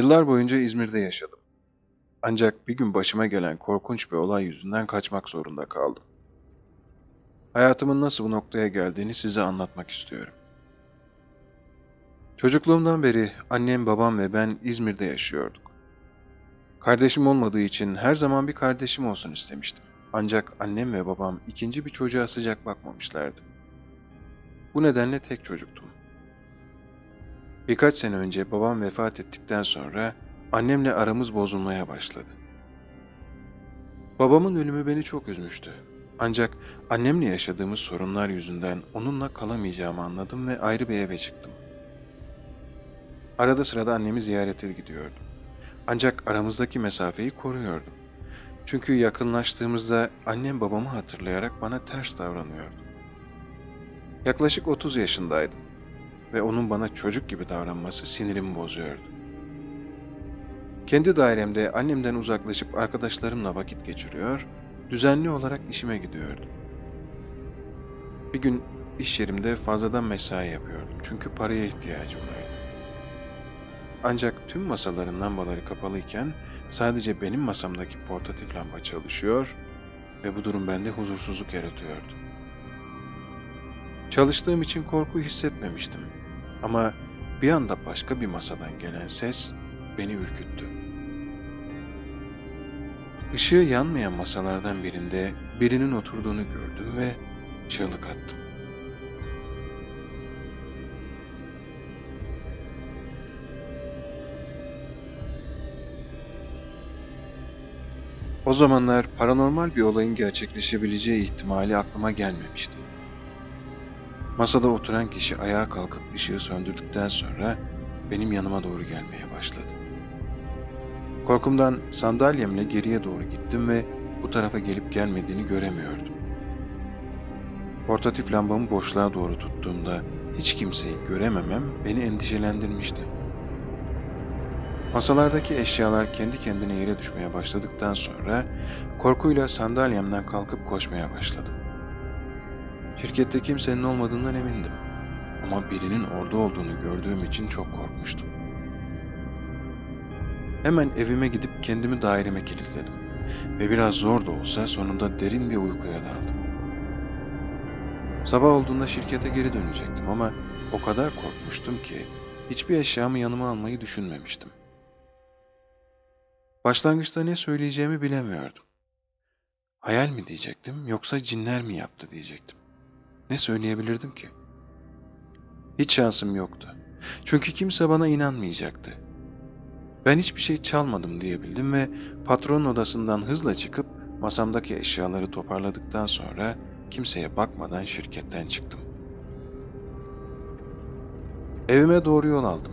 Yıllar boyunca İzmir'de yaşadım. Ancak bir gün başıma gelen korkunç bir olay yüzünden kaçmak zorunda kaldım. Hayatımın nasıl bu noktaya geldiğini size anlatmak istiyorum. Çocukluğumdan beri annem, babam ve ben İzmir'de yaşıyorduk. Kardeşim olmadığı için her zaman bir kardeşim olsun istemiştim. Ancak annem ve babam ikinci bir çocuğa sıcak bakmamışlardı. Bu nedenle tek çocuktum. Birkaç sene önce babam vefat ettikten sonra annemle aramız bozulmaya başladı. Babamın ölümü beni çok üzmüştü. Ancak annemle yaşadığımız sorunlar yüzünden onunla kalamayacağımı anladım ve ayrı bir eve çıktım. Arada sırada annemi ziyarete gidiyordum. Ancak aramızdaki mesafeyi koruyordum. Çünkü yakınlaştığımızda annem babamı hatırlayarak bana ters davranıyordu. Yaklaşık 30 yaşındaydım ve onun bana çocuk gibi davranması sinirimi bozuyordu. Kendi dairemde annemden uzaklaşıp arkadaşlarımla vakit geçiriyor, düzenli olarak işime gidiyordum. Bir gün iş yerimde fazladan mesai yapıyordum çünkü paraya ihtiyacım vardı. Ancak tüm masaların lambaları kapalıyken sadece benim masamdaki portatif lamba çalışıyor ve bu durum bende huzursuzluk yaratıyordu. Çalıştığım için korku hissetmemiştim. Ama bir anda başka bir masadan gelen ses beni ürküttü. Işığı yanmayan masalardan birinde birinin oturduğunu gördüm ve çığlık attım. O zamanlar paranormal bir olayın gerçekleşebileceği ihtimali aklıma gelmemişti. Masada oturan kişi ayağa kalkıp ışığı söndürdükten sonra benim yanıma doğru gelmeye başladı. Korkumdan sandalyemle geriye doğru gittim ve bu tarafa gelip gelmediğini göremiyordum. Portatif lambamı boşluğa doğru tuttuğumda hiç kimseyi görememem beni endişelendirmişti. Masalardaki eşyalar kendi kendine yere düşmeye başladıktan sonra korkuyla sandalyemden kalkıp koşmaya başladım. Şirkette kimsenin olmadığından emindim. Ama birinin orada olduğunu gördüğüm için çok korkmuştum. Hemen evime gidip kendimi daireme kilitledim. Ve biraz zor da olsa sonunda derin bir uykuya daldım. Sabah olduğunda şirkete geri dönecektim ama o kadar korkmuştum ki hiçbir eşyamı yanıma almayı düşünmemiştim. Başlangıçta ne söyleyeceğimi bilemiyordum. Hayal mi diyecektim yoksa cinler mi yaptı diyecektim. Ne söyleyebilirdim ki? Hiç şansım yoktu. Çünkü kimse bana inanmayacaktı. Ben hiçbir şey çalmadım diyebildim ve patronun odasından hızla çıkıp masamdaki eşyaları toparladıktan sonra kimseye bakmadan şirketten çıktım. Evime doğru yol aldım.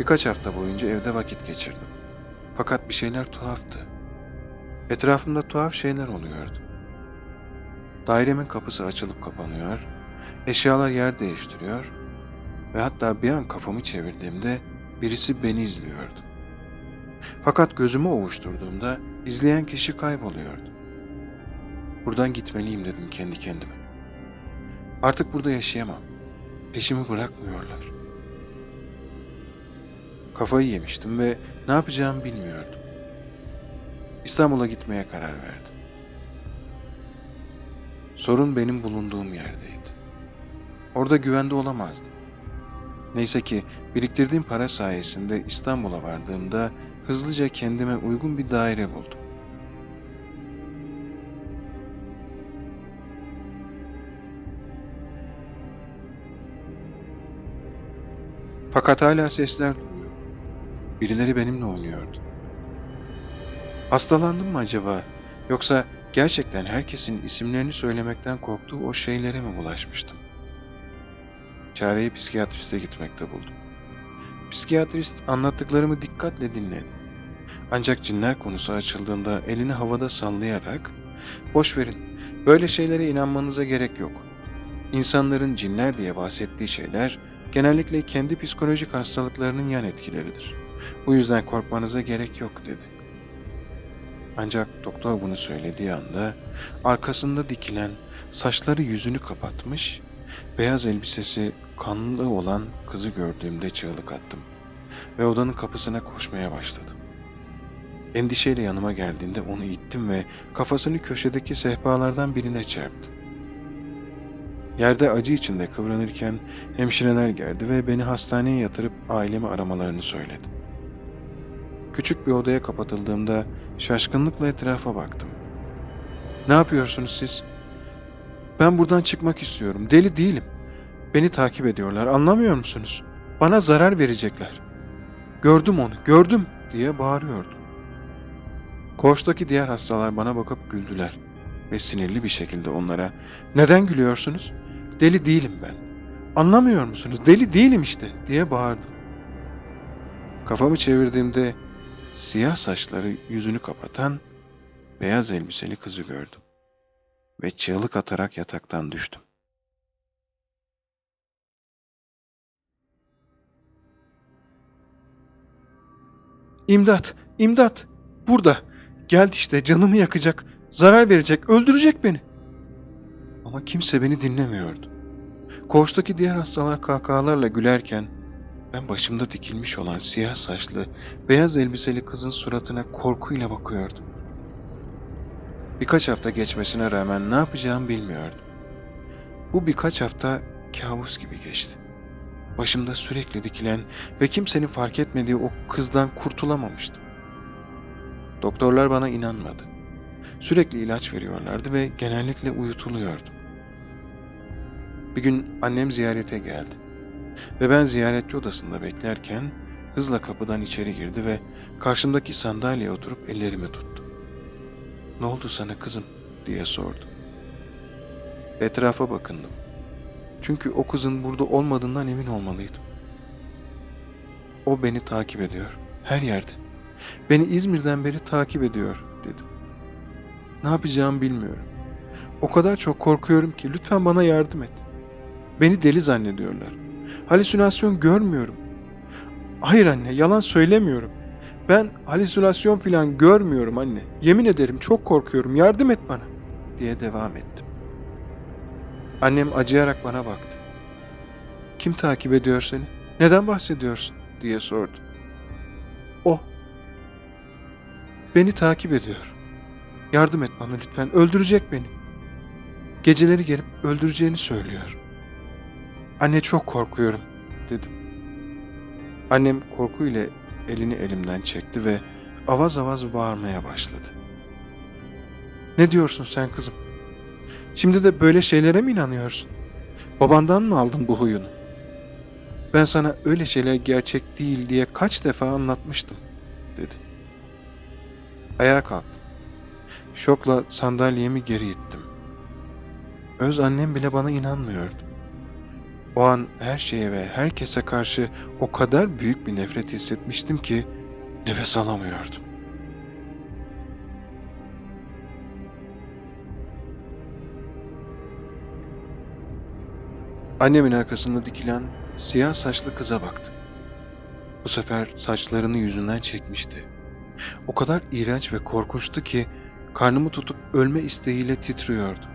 Birkaç hafta boyunca evde vakit geçirdim. Fakat bir şeyler tuhaftı. Etrafımda tuhaf şeyler oluyordu. Dairemin kapısı açılıp kapanıyor, eşyalar yer değiştiriyor ve hatta bir an kafamı çevirdiğimde birisi beni izliyordu. Fakat gözümü ovuşturduğumda izleyen kişi kayboluyordu. Buradan gitmeliyim dedim kendi kendime. Artık burada yaşayamam. Peşimi bırakmıyorlar. Kafayı yemiştim ve ne yapacağımı bilmiyordum. İstanbul'a gitmeye karar verdim. Sorun benim bulunduğum yerdeydi. Orada güvende olamazdım. Neyse ki biriktirdiğim para sayesinde İstanbul'a vardığımda hızlıca kendime uygun bir daire buldum. Fakat hala sesler duyuyor. Birileri benimle oynuyordu. Hastalandım mı acaba? Yoksa gerçekten herkesin isimlerini söylemekten korktuğu o şeylere mi bulaşmıştım? Çareyi psikiyatriste gitmekte buldum. Psikiyatrist anlattıklarımı dikkatle dinledi. Ancak cinler konusu açıldığında elini havada sallayarak "Boş verin. Böyle şeylere inanmanıza gerek yok. İnsanların cinler diye bahsettiği şeyler genellikle kendi psikolojik hastalıklarının yan etkileridir. Bu yüzden korkmanıza gerek yok." dedi. Ancak doktor bunu söylediği anda arkasında dikilen, saçları yüzünü kapatmış, beyaz elbisesi kanlı olan kızı gördüğümde çığlık attım. ve odanın kapısına koşmaya başladım. Endişeyle yanıma geldiğinde onu ittim ve kafasını köşedeki sehpalardan birine çarptı. Yerde acı içinde kıvranırken hemşireler geldi ve beni hastaneye yatırıp ailemi aramalarını söyledi. Küçük bir odaya kapatıldığımda şaşkınlıkla etrafa baktım. Ne yapıyorsunuz siz? Ben buradan çıkmak istiyorum. Deli değilim. Beni takip ediyorlar. Anlamıyor musunuz? Bana zarar verecekler. Gördüm onu, gördüm diye bağırıyordu. Koğuştaki diğer hastalar bana bakıp güldüler ve sinirli bir şekilde onlara "Neden gülüyorsunuz? Deli değilim ben. Anlamıyor musunuz? Deli değilim işte." diye bağırdım. Kafamı çevirdiğimde siyah saçları yüzünü kapatan beyaz elbiseli kızı gördüm ve çığlık atarak yataktan düştüm. İmdat, imdat. Burada. Geldi işte canımı yakacak, zarar verecek, öldürecek beni. Ama kimse beni dinlemiyordu. Koğuştaki diğer hastalar kahkahalarla gülerken ben başımda dikilmiş olan siyah saçlı, beyaz elbiseli kızın suratına korkuyla bakıyordum. Birkaç hafta geçmesine rağmen ne yapacağımı bilmiyordum. Bu birkaç hafta kabus gibi geçti. Başımda sürekli dikilen ve kimsenin fark etmediği o kızdan kurtulamamıştım. Doktorlar bana inanmadı. Sürekli ilaç veriyorlardı ve genellikle uyutuluyordum. Bir gün annem ziyarete geldi. Ve ben ziyaretçi odasında beklerken hızla kapıdan içeri girdi ve karşımdaki sandalyeye oturup ellerimi tuttu. Ne oldu sana kızım diye sordu. Etrafa bakındım. Çünkü o kızın burada olmadığından emin olmalıydım. O beni takip ediyor. Her yerde. Beni İzmir'den beri takip ediyor dedim. Ne yapacağımı bilmiyorum. O kadar çok korkuyorum ki lütfen bana yardım et. Beni deli zannediyorlar. Halüsinasyon görmüyorum. Hayır anne yalan söylemiyorum. Ben halüsinasyon filan görmüyorum anne. Yemin ederim çok korkuyorum yardım et bana diye devam ettim. Annem acıyarak bana baktı. Kim takip ediyor seni? Neden bahsediyorsun? diye sordu. O. Beni takip ediyor. Yardım et bana lütfen. Öldürecek beni. Geceleri gelip öldüreceğini söylüyor. Anne çok korkuyorum dedim. Annem korkuyla elini elimden çekti ve avaz avaz bağırmaya başladı. Ne diyorsun sen kızım? Şimdi de böyle şeylere mi inanıyorsun? Babandan mı aldın bu huyunu? Ben sana öyle şeyler gerçek değil diye kaç defa anlatmıştım, dedi. Ayağa kalktım. Şokla sandalyemi geri ittim. Öz annem bile bana inanmıyordu. O an her şeye ve herkese karşı o kadar büyük bir nefret hissetmiştim ki nefes alamıyordum. Annemin arkasında dikilen siyah saçlı kıza baktım. Bu sefer saçlarını yüzünden çekmişti. O kadar iğrenç ve korkunçtu ki karnımı tutup ölme isteğiyle titriyordu.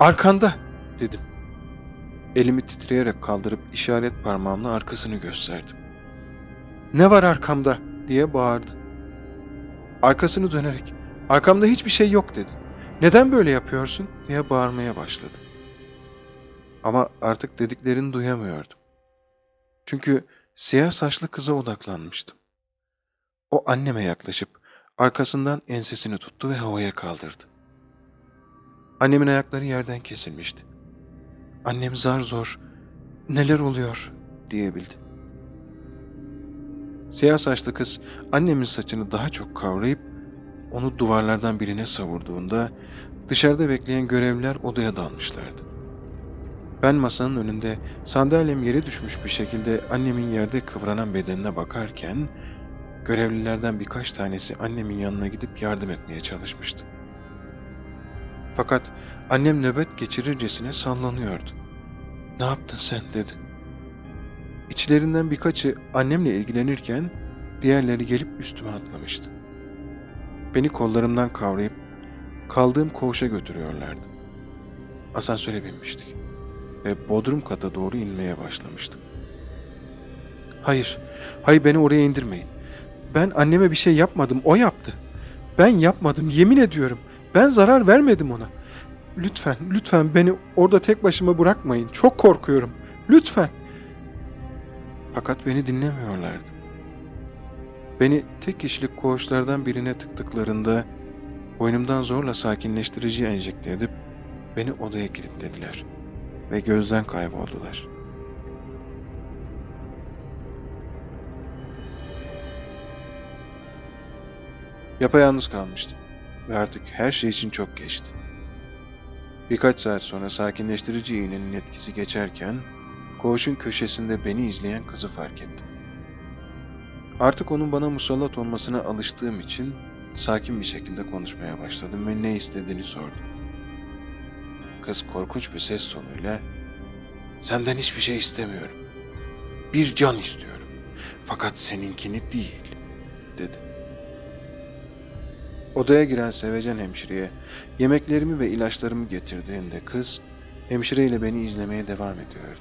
Arkanda dedim. Elimi titreyerek kaldırıp işaret parmağımla arkasını gösterdim. Ne var arkamda diye bağırdı. Arkasını dönerek arkamda hiçbir şey yok dedi. Neden böyle yapıyorsun diye bağırmaya başladı. Ama artık dediklerini duyamıyordum. Çünkü siyah saçlı kıza odaklanmıştım. O anneme yaklaşıp arkasından ensesini tuttu ve havaya kaldırdı. Annemin ayakları yerden kesilmişti. Annem zar zor neler oluyor diyebildi. Siyah saçlı kız annemin saçını daha çok kavrayıp onu duvarlardan birine savurduğunda dışarıda bekleyen görevliler odaya dalmışlardı. Ben masanın önünde sandalyem yere düşmüş bir şekilde annemin yerde kıvranan bedenine bakarken görevlilerden birkaç tanesi annemin yanına gidip yardım etmeye çalışmıştı. Fakat annem nöbet geçirircesine sallanıyordu. Ne yaptın sen dedi. İçlerinden birkaçı annemle ilgilenirken diğerleri gelip üstüme atlamıştı. Beni kollarımdan kavrayıp kaldığım koğuşa götürüyorlardı. Asansöre binmiştik ve bodrum kata doğru inmeye başlamıştık. Hayır, hayır beni oraya indirmeyin. Ben anneme bir şey yapmadım, o yaptı. Ben yapmadım, yemin ediyorum. Ben zarar vermedim ona. Lütfen, lütfen beni orada tek başıma bırakmayın. Çok korkuyorum. Lütfen. Fakat beni dinlemiyorlardı. Beni tek kişilik koğuşlardan birine tıktıklarında boynumdan zorla sakinleştirici enjekte edip beni odaya kilitlediler ve gözden kayboldular. Yapayalnız kalmıştım ve artık her şey için çok geçti. Birkaç saat sonra sakinleştirici iğnenin etkisi geçerken koğuşun köşesinde beni izleyen kızı fark ettim. Artık onun bana musallat olmasına alıştığım için sakin bir şekilde konuşmaya başladım ve ne istediğini sordum. Kız korkunç bir ses tonuyla "Senden hiçbir şey istemiyorum. Bir can istiyorum. Fakat seninkini değil." dedi. Odaya giren sevecen hemşireye yemeklerimi ve ilaçlarımı getirdiğinde kız hemşireyle beni izlemeye devam ediyordu.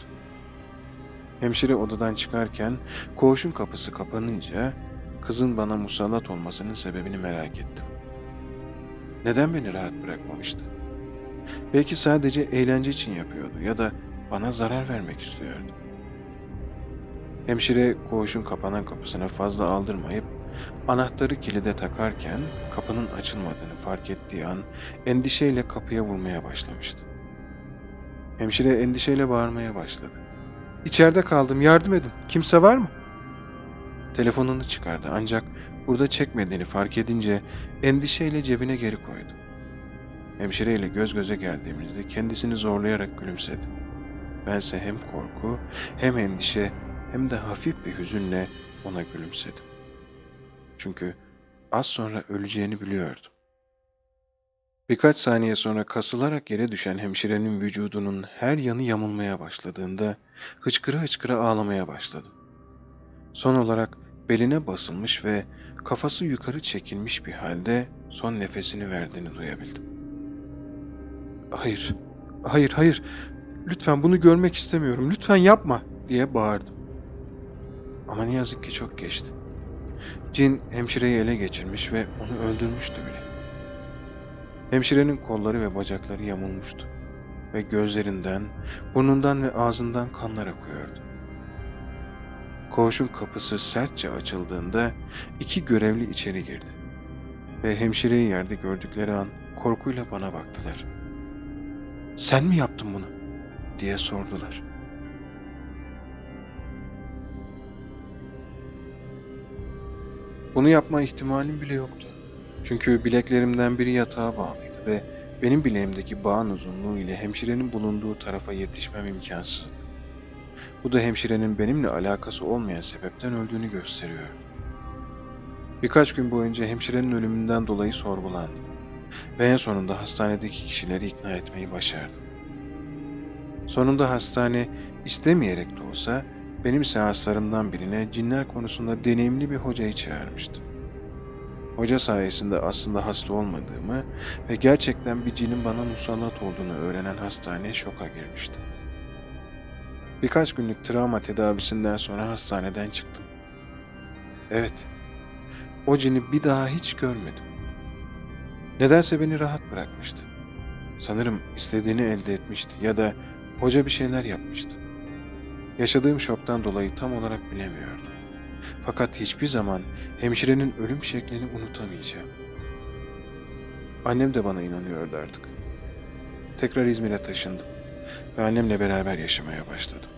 Hemşire odadan çıkarken koğuşun kapısı kapanınca kızın bana musallat olmasının sebebini merak ettim. Neden beni rahat bırakmamıştı? Belki sadece eğlence için yapıyordu ya da bana zarar vermek istiyordu. Hemşire koğuşun kapanan kapısına fazla aldırmayıp anahtarı kilide takarken kapının açılmadığını fark ettiği an endişeyle kapıya vurmaya başlamıştı. Hemşire endişeyle bağırmaya başladı. İçeride kaldım, yardım edin. Kimse var mı? Telefonunu çıkardı ancak burada çekmediğini fark edince endişeyle cebine geri koydu. Hemşireyle göz göze geldiğimizde kendisini zorlayarak gülümsedi. Bense hem korku, hem endişe, hem de hafif bir hüzünle ona gülümsedim. Çünkü az sonra öleceğini biliyordum. Birkaç saniye sonra kasılarak yere düşen hemşirenin vücudunun her yanı yamulmaya başladığında hıçkıra hıçkıra ağlamaya başladım. Son olarak beline basılmış ve kafası yukarı çekilmiş bir halde son nefesini verdiğini duyabildim. Hayır, hayır, hayır. Lütfen bunu görmek istemiyorum. Lütfen yapma diye bağırdım. Ama ne yazık ki çok geçti. Cin hemşireyi ele geçirmiş ve onu öldürmüştü bile. Hemşirenin kolları ve bacakları yamulmuştu ve gözlerinden, burnundan ve ağzından kanlar akıyordu. Koğuşun kapısı sertçe açıldığında iki görevli içeri girdi ve hemşireyi yerde gördükleri an korkuyla bana baktılar. Sen mi yaptın bunu? diye sordular. Bunu yapma ihtimalim bile yoktu. Çünkü bileklerimden biri yatağa bağlıydı ve benim bileğimdeki bağın uzunluğu ile hemşirenin bulunduğu tarafa yetişmem imkansızdı. Bu da hemşirenin benimle alakası olmayan sebepten öldüğünü gösteriyor. Birkaç gün boyunca hemşirenin ölümünden dolayı sorgulandım ve en sonunda hastanedeki kişileri ikna etmeyi başardım. Sonunda hastane istemeyerek de olsa benim seanslarımdan birine cinler konusunda deneyimli bir hocayı çağırmıştı. Hoca sayesinde aslında hasta olmadığımı ve gerçekten bir cinin bana musallat olduğunu öğrenen hastane şoka girmişti. Birkaç günlük travma tedavisinden sonra hastaneden çıktım. Evet, o cini bir daha hiç görmedim. Nedense beni rahat bırakmıştı. Sanırım istediğini elde etmişti ya da hoca bir şeyler yapmıştı. Yaşadığım şoktan dolayı tam olarak bilemiyordum. Fakat hiçbir zaman hemşirenin ölüm şeklini unutamayacağım. Annem de bana inanıyordu artık. Tekrar İzmir'e taşındım ve annemle beraber yaşamaya başladım.